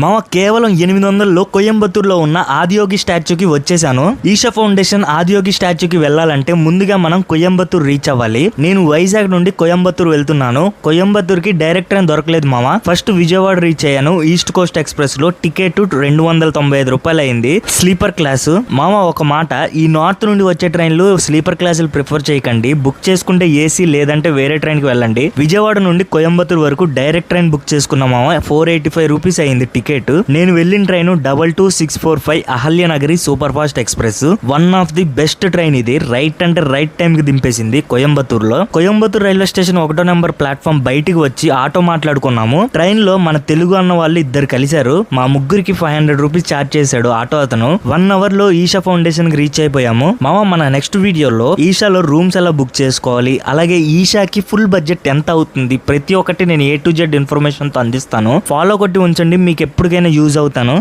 మామ కేవలం ఎనిమిది వందల్లో కోయంబత్తూరులో ఉన్న ఆదియోగి స్టాచ్యూకి వచ్చేసాను ఈషా ఫౌండేషన్ ఆదియోగి స్టాచ్యూకి వెళ్ళాలంటే ముందుగా మనం కోయంబత్తూరు రీచ్ అవ్వాలి. నేను వైజాగ్ నుండి కోయంబత్తూరు వెళ్తున్నాను. కోయంబత్తూరుకి డైరెక్ట్ ట్రైన్ దొరకలేదు మామ. ఫస్ట్ విజయవాడ రీచ్ అయ్యాను. ఈస్ట్ కోస్ట్ ఎక్స్ప్రెస్లో టికెట్ రెండు వందల తొంభై ఐదు రూపాయలు అయింది స్లీపర్ క్లాస్. మామ ఒక మాట ఈ నార్త్ నుండి వచ్చే ట్రైన్లు స్లీపర్ క్లాసులు ప్రిఫర్ చేయకండి. బుక్ చేసుకుంటే ఏసీ లేదంటే వేరే ట్రైన్కి వెళ్ళండి. విజయవాడ నుండి కోయంబత్తూరు వరకు డైరెక్ట్ ట్రైన్ బుక్ చేసుకున్నాం మామ ఫోర్ ఎయిటీ ఫైవ్ రూపీస్ అయింది టికెట్. టికెట్. నేను వెళ్ళిన train double two six four five Ahilyanagari super fast express. One of the best train ఇది. రైట్ అంటే రైట్ టైం కి దింపేసింది కోయంబత్తూరులో. కోయంబత్తూరు రైల్వే స్టేషన్ ఒకటో నెంబర్ ప్లాట్ఫామ్ బయటికి వచ్చి ఆటో మాట్లాడుకున్నాము. ట్రైన్లో మన తెలుగు అన్న వాళ్ళు ఇద్దరు కలిశారు. మా ముగ్గురికి ఫైవ్ హండ్రెడ్ రూపీస్ చార్జ్ చేశాడు ఆటో అతను. వన్ అవర్లో ఈషా ఫౌండేషన్కి రీచ్ అయిపోయాము. మామ మన నెక్స్ట్ వీడియోలో ఈషాలో రూమ్స్ ఎలా బుక్ చేసుకోవాలి? అలాగే ఈషాకి ఫుల్ బడ్జెట్ ఎంత అవుతుంది? ప్రతి ఒక్కటి నేను ఏ టు జెడ్ ఇన్ఫర్మేషన్తో అందిస్తాను. ఫాలో కొట్టి ఉంచండి. మీకు ఎప్పటికైనా యూజ్ అవుతాను.